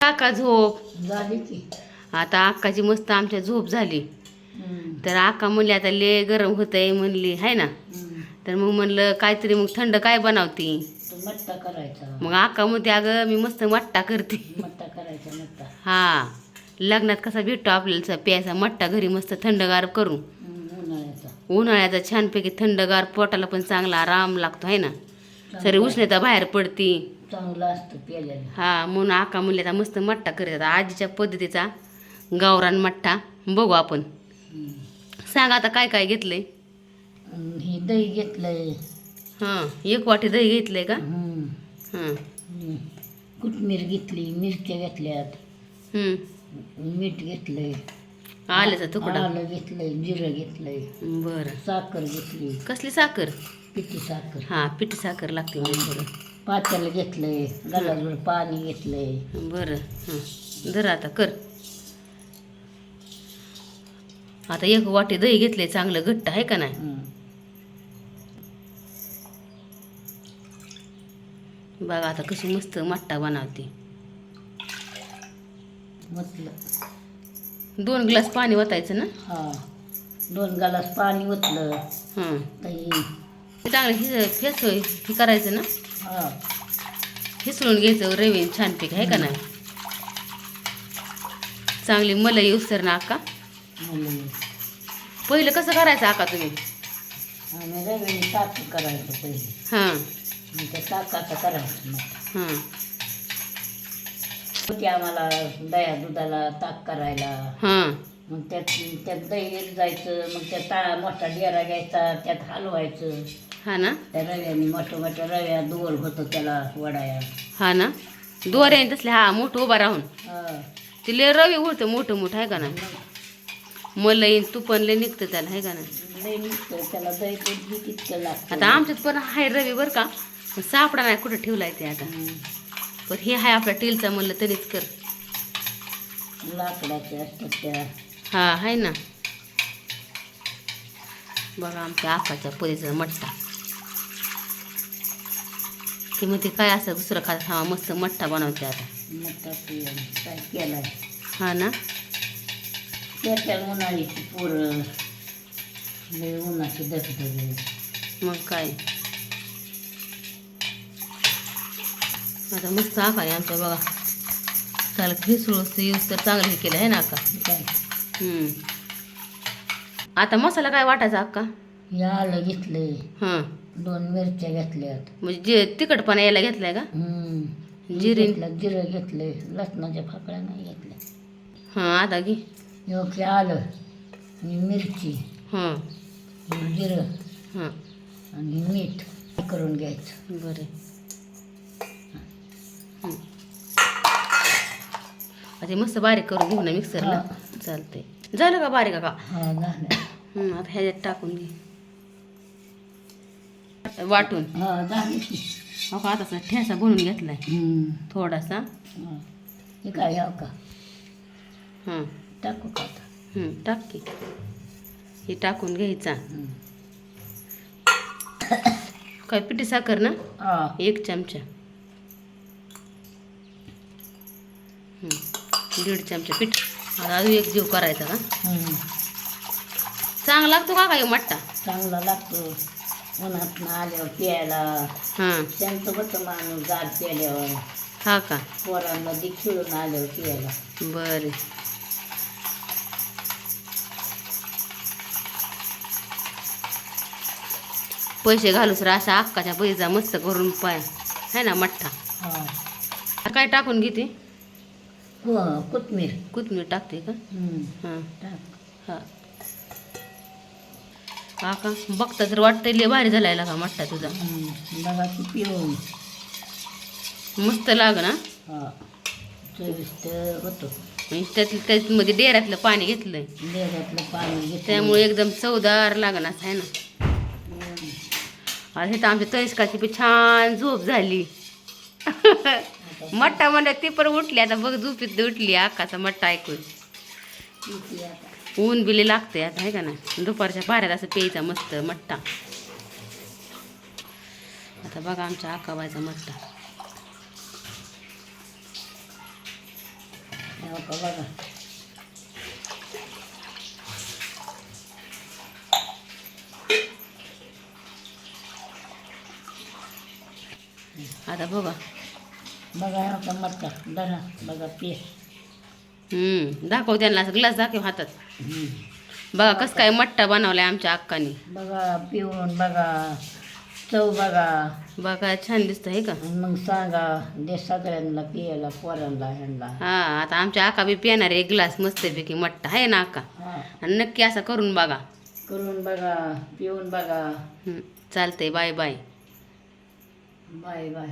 काका झोप. झाली की. आता अक्काची मस्त आमच्या झोप झाली. तर अक्का म्हणली आता ले गरम होतंय म्हणली हाय ना. तर मग म्हणलं काहीतरी मग थंड काय बनवती? तो मट्टा करायचा. मग अक्का म्हणते अगं मी मस्त मट्टा करते. मट्टा करायचा मट्टा. हा. लग्नात कसा भेटतो आपल्याला प्यायचा मट्टा घरी मस्त थंडगार करू उन्हाळ्याचा. उन्हाळ्याचा छानपैकी थंडगार पोटाला पण चांगला आराम लागतो आहे ना? सरी उष्णता बाहेर पडती. चांगलं असतं प्यायल्याने हा म्हणून आका म्हणले आता मस्त मट्टा करीत आता आजीच्या पद्धतीचा गावरान मट्टा बघू आपण. सांग आता काय काय घेतलंय? हे दही घेतलंय. हां एक वाटी दही घेतलंय का. हां. आणि कोथमीर घेतली मिरच्या घेतल्यात. हम्म. मीठ घेतलंय. आल्याचा तुकडा? आलं घेतलंय जिरं घेतलंय. बरं. साखर घेतली. कसली साखर? पिठी साखर. हां पिठी साखर लागते थोडं पातेलं घेतलंय गलाजवळ पाणी घेतलंय. बरं हां. धर आता कर. आता एक वाटी दही घेतलंय चांगलं घट्ट आहे का नाही. बघा आता कशी मस्त मट्टा बनवते. म्हटलं दोन ग्लास पाणी ओतायचं ना? हा. दोन गालास पाणी ओतलं हां. चांगलं हि फेस हे करायचं ना? हिसळून घ्यायचं रवी छानपैकी आहे का नाही? चांगली मलाई उसर ना आका पहिलं कसं करायचं आका तुम्ही? करायचं पहिले. हां. आणि त्या ताकाचं करायचं मग. हां. होती आम्हाला दया दुधाला ताक करायला. हां. मग त्यात त्यात दही जायचं मग त्या ता मोठा डेरा घ्यायचा त्यात हलवायचं. हा ना? त्या रव्याने मोठ्या मोठ्या रव्या दोर होतं त्याला वडाया. हा ना? दोऱ्याने तसले हा मोठं उभा राहून. हा. ते लय रवी होतं मोठं मोठं आहे का ना मलाई तुपन लय निघतं त्याला आहे का ना लय निघतं त्याला दही दूध बी तितकं लागतं. आता आमच्यात पण आहे रवी बरं का पण सापडा नाही कुठं ठेवलाय ते आता? हम्म. पण हे आहे आपल्या टीलचा म्हणलं तरीच कर. लाकडाच्या असतात त्या. हा आहे ना? बघा आमच्या आकाच्या परीचा मट्टा. ते म्हणते काय असं दुसरं खात हा मस्त मट्टा बनवते आता. मोठा ते काय केलाय? हा ना? पोरं. लय उन्हाची मग काय? आता मस्त आका आहे आमच्या बघा. त्याला खिसळू यूज तर चांगलं हे केलं आहे ना आका काय? हम्म. आता मसाला काय वाटायचा अक्का? हे आलं घेतलंय. हां. दोन मिरच्या घेतल्यात. म्हणजे जे तिखटपणा यायला घेतलाय का? हम्म. जिरे. घेतलं जिरं घेतलंय. लसणाच्या फाकड्या नाही घेतल्या हां आता घे. योग्य आलं. आणि मिरची. हां. आणि जिरं. हां. आणि मीठ करून घ्यायचं. बरं. हं. आता हे मस्त बारीक करून घेऊ ना मिक्सरला. चालतंय. झालं का बारीक का? हा झालं. हं, आता ह्याच्यात टाकून घे. वाटून. हा झालं. की हो का आता ठेसा बनवून घेतलाय. हम्म. थोडासा. हा. हे काय याव का? हां. टाकू का आता? हं, टाक की. हे टाकून घ्यायचा. हम्म. काय पिठी साखर ना? हा. एक चमचा. हं, दीड चमचा पीठ. अजून एक जीव करायचा का हम्म. चांगला लागतो का काय मट्टा? चांगला लागतो. उन्हात आल्यावर प्यायला. हां. त्यांचं होतं माणूस गार हा का? खेळून आल्यावर प्यायला. बरं. पैसे घालूस रा अशा अक्काच्या पैसा मस्त करून पाय. है ना मठ्ठा? हा. काय टाकून घेते? को- कोथमीर. कोथमीर टाकते का? हम्म. हां. टाक. हा. हा का? बघता तर वाटतंय लय भारी झालाय का मठ्ठा तुझा. बघा मस्त लाग ना हा चविष्ट होतो. त्यात त्यामध्ये डेऱ्यातलं पाणी घेतलंय. डेऱ्यातलं पाणी घेतलं त्यामुळे एकदम चवदार लागणार आहे ना. आता इथं आमच्या तनिष्काची पण छान झोप झाली. मट्टा म्हणलं ती पण उठली. आता बघ झोपीत उठली आकाचा मट्टा ऐकून. ऊन बिले लागते आता आहे का ना दुपारच्या पाऱ्यात असं प्यायचा मस्त मट्टा. आता बघा आमच्या आकाबाईचा मट्टा. बघा आता बघा. बघा मट्टा धरा बघा पिया. दाखव त्यांना ग्लास दाखव हातात. बघा कसं काय मट्टा बनवलाय आमच्या अक्कानी. बघा पिऊन बघा चव बघा. बघा छान दिसतं हे का? मग सांगा दे सगळ्यांना पियाला पोरांना ह्यांना. हा आता आमच्या आका बी पिणार एक ग्लास मस्तपैकी मट्टा आहे ना आका हा. आणि नक्की असं करून बघा. करून बघा पिऊन बघा. हम्म, चालतंय बाय बाय. Bye bye.